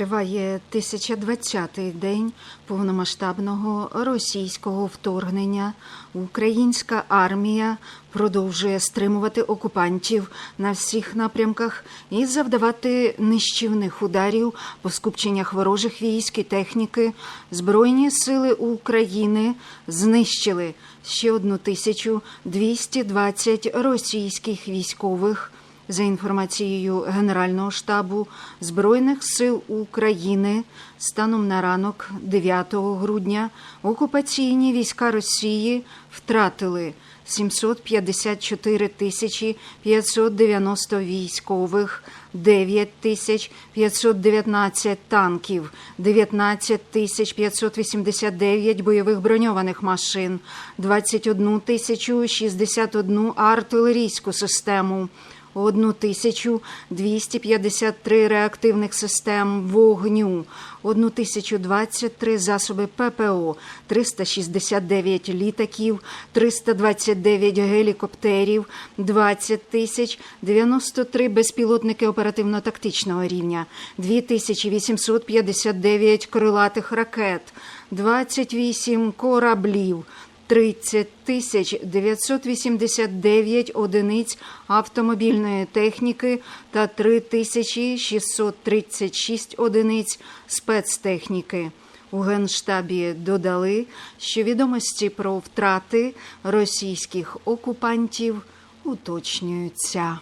Триває 1020-й день повномасштабного російського вторгнення. Українська армія продовжує стримувати окупантів на всіх напрямках і завдавати нищівних ударів по скупченнях ворожих військ і техніки. Збройні сили України знищили ще одну тисячу 220 російських військових. За інформацією Генерального штабу Збройних сил України, станом на ранок 9 грудня окупаційні війська Росії втратили 754 тисячі 590 військових, 9 тисяч 519 танків, 19 тисяч 589 бойових броньованих машин, 21 тисячу 61 артилерійську систему. 1253 реактивних систем вогню, 1023 засоби ППО, 369 літаків, 329 гелікоптерів, 20 тисяч 93 безпілотники оперативно-тактичного рівня, 2859 крилатих ракет, 28 кораблів, 30 тисяч 989 одиниць автомобільної техніки та 3 тисячі 636 одиниць спецтехніки. У Генштабі додали, що відомості про втрати російських окупантів уточнюються.